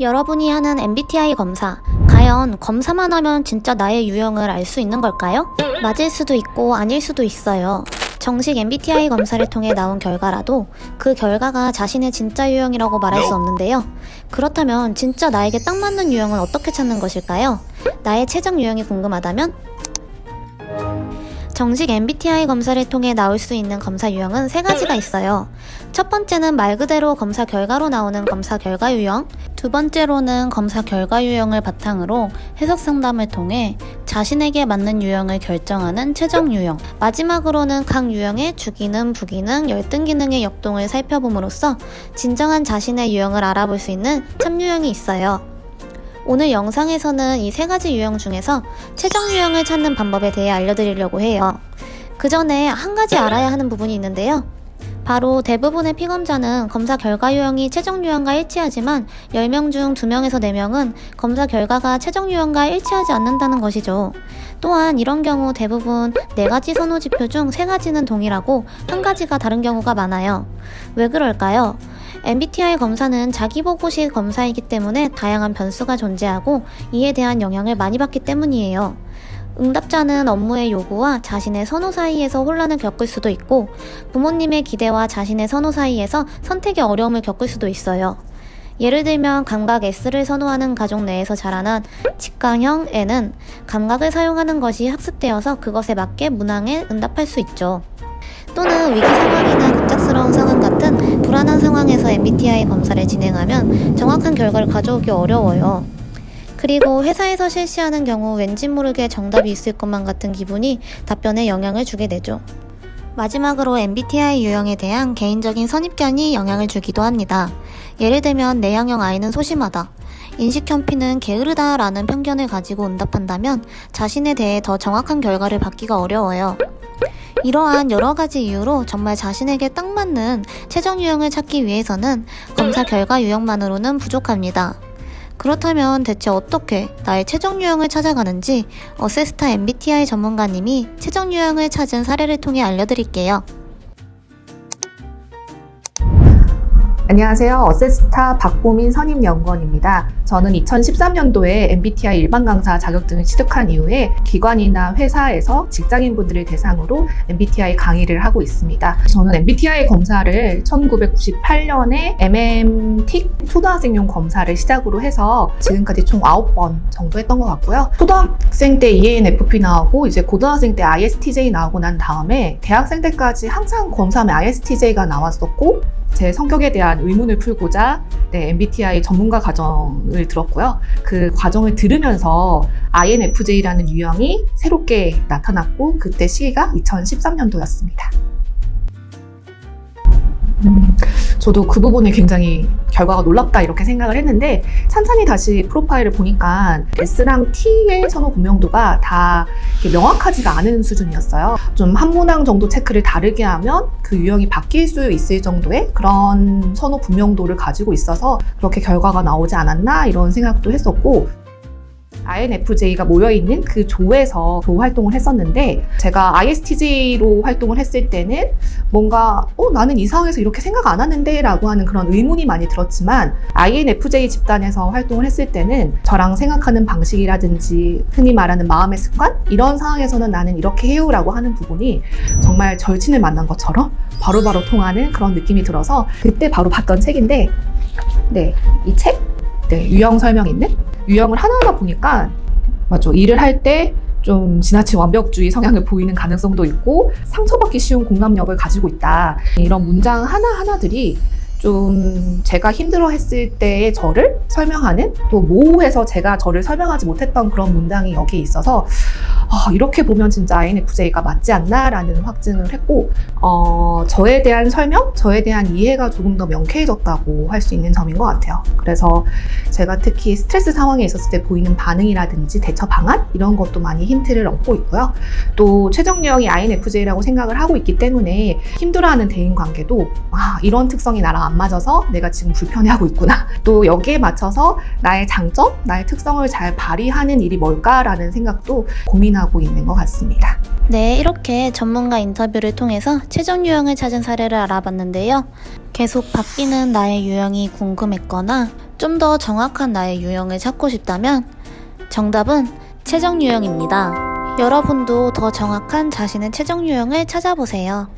여러분이 하는 MBTI 검사. 과연 검사만 하면 진짜 나의 유형을 알 수 있는 걸까요? 맞을 수도 있고 아닐 수도 있어요. 정식 MBTI 검사를 통해 나온 결과라도 그 결과가 자신의 진짜 유형이라고 말할 수 없는데요. 그렇다면 진짜 나에게 딱 맞는 유형은 어떻게 찾는 것일까요? 나의 최적 유형이 궁금하다면 정식 MBTI 검사를 통해 나올 수 있는 검사 유형은 세 가지가 있어요. 첫 번째는 말 그대로 검사 결과로 나오는 검사 결과 유형, 두 번째로는 검사 결과 유형을 바탕으로 해석 상담을 통해 자신에게 맞는 유형을 결정하는 최종 유형, 마지막으로는 각 유형의 주기능, 부기능, 열등 기능의 역동을 살펴봄으로써 진정한 자신의 유형을 알아볼 수 있는 참유형이 있어요. 오늘 영상에서는 이 세 가지 유형 중에서 최종 유형을 찾는 방법에 대해 알려드리려고 해요. 그 전에 한 가지 알아야 하는 부분이 있는데요. 바로 대부분의 피검자는 검사 결과 유형이 최종 유형과 일치하지만 10명 중 2명에서 4명은 검사 결과가 최종 유형과 일치하지 않는다는 것이죠. 또한 이런 경우 대부분 4가지 선호 지표 중 3가지는 동일하고 한 가지가 다른 경우가 많아요. 왜 그럴까요? MBTI 검사는 자기보고식 검사이기 때문에 다양한 변수가 존재하고 이에 대한 영향을 많이 받기 때문이에요. 응답자는 업무의 요구와 자신의 선호 사이에서 혼란을 겪을 수도 있고 부모님의 기대와 자신의 선호 사이에서 선택의 어려움을 겪을 수도 있어요. 예를 들면 감각 S를 선호하는 가족 내에서 자라난 직강형 N은 감각을 사용하는 것이 학습되어서 그것에 맞게 문항에 응답할 수 있죠. 또는 위기 상황이나 급작스러운 상황 같은 불안한 상황에서 MBTI 검사를 진행하면 정확한 결과를 가져오기 어려워요. 그리고 회사에서 실시하는 경우 왠지 모르게 정답이 있을 것만 같은 기분이 답변에 영향을 주게 되죠. 마지막으로 MBTI 유형에 대한 개인적인 선입견이 영향을 주기도 합니다. 예를 들면 내향형 아이는 소심하다. 인식 현피는 게으르다라는 편견을 가지고 응답한다면 자신에 대해 더 정확한 결과를 받기가 어려워요. 이러한 여러 가지 이유로 정말 자신에게 딱 맞는 최종 유형을 찾기 위해서는 검사 결과 유형만으로는 부족합니다. 그렇다면 대체 어떻게 나의 최종 유형을 찾아가는지 어세스타 MBTI 전문가님이 최종 유형을 찾은 사례를 통해 알려드릴게요. 안녕하세요. 어세스타 박보민 선임연구원입니다. 저는 2013년도에 MBTI 일반 강사 자격증을 취득한 이후에 기관이나 회사에서 직장인분들을 대상으로 MBTI 강의를 하고 있습니다. 저는 MBTI 검사를 1998년에 MMT 초등학생용 검사를 시작으로 해서 지금까지 총 9번 정도 했던 것 같고요. 초등학생 때 ENFP 나오고 이제 고등학생 때 ISTJ 나오고 난 다음에 대학생 때까지 항상 검사하면 ISTJ가 나왔었고 제 성격에 대한 의문을 풀고자 네, MBTI 전문가 과정을 들었고요. 그 과정을 들으면서 INFJ라는 유형이 새롭게 나타났고 그때 시기가 2013년도였습니다. 음, 저도 그 부분에 굉장히 결과가 놀랍다 이렇게 생각을 했는데 찬찬히 다시 프로파일을 보니까 S랑 T의 선호 분명도가 다 명확하지가 않은 수준이었어요. 좀 한 문항 정도 체크를 다르게 하면 그 유형이 바뀔 수 있을 정도의 그런 선호 분명도를 가지고 있어서 그렇게 결과가 나오지 않았나 이런 생각도 했었고 INFJ가 모여있는 그 조에서 조 활동을 했었는데 제가 ISTJ로 활동을 했을 때는 뭔가 어 나는 이 상황에서 이렇게 생각 안 하는데 라고 하는 그런 의문이 많이 들었지만 INFJ 집단에서 활동을 했을 때는 저랑 생각하는 방식이라든지 흔히 말하는 마음의 습관 이런 상황에서는 나는 이렇게 해요 라고 하는 부분이 정말 절친을 만난 것처럼 바로바로 통하는 그런 느낌이 들어서 그때 바로 봤던 책인데 네, 이 책? 네, 유형 설명 있는 유형을 하나하나 보니까 맞죠. 일을 할 때 좀 지나친 완벽주의 성향을 보이는 가능성도 있고 상처받기 쉬운 공감력을 가지고 있다. 이런 문장 하나하나들이 좀 제가 힘들어 했을 때의 저를 설명하는 또 모호해서 제가 저를 설명하지 못했던 그런 문장이 여기에 있어서 아, 이렇게 보면 진짜 INFJ가 맞지 않나라는 확증을 했고 어, 저에 대한 설명, 저에 대한 이해가 조금 더 명쾌해졌다고 할 수 있는 점인 것 같아요. 그래서 제가 특히 스트레스 상황에 있었을 때 보이는 반응이라든지 대처 방안 이런 것도 많이 힌트를 얻고 있고요. 또 유형이 INFJ라고 생각을 하고 있기 때문에 힘들어하는 대인 관계도 아, 이런 특성이 나랑 안 맞아서 내가 지금 불편해하고 있구나. 또 여기에 맞춰서 나의 장점, 나의 특성을 잘 발휘하는 일이 뭘까라는 생각도 고민하고 있는 것 같습니다. 네, 이렇게 전문가 인터뷰를 통해서 최종 유형을 찾은 사례를 알아봤는데요. 계속 바뀌는 나의 유형이 궁금했거나 좀 더 정확한 나의 유형을 찾고 싶다면 정답은 체정 유형입니다. 여러분도 더 정확한 자신의 체정 유형을 찾아보세요.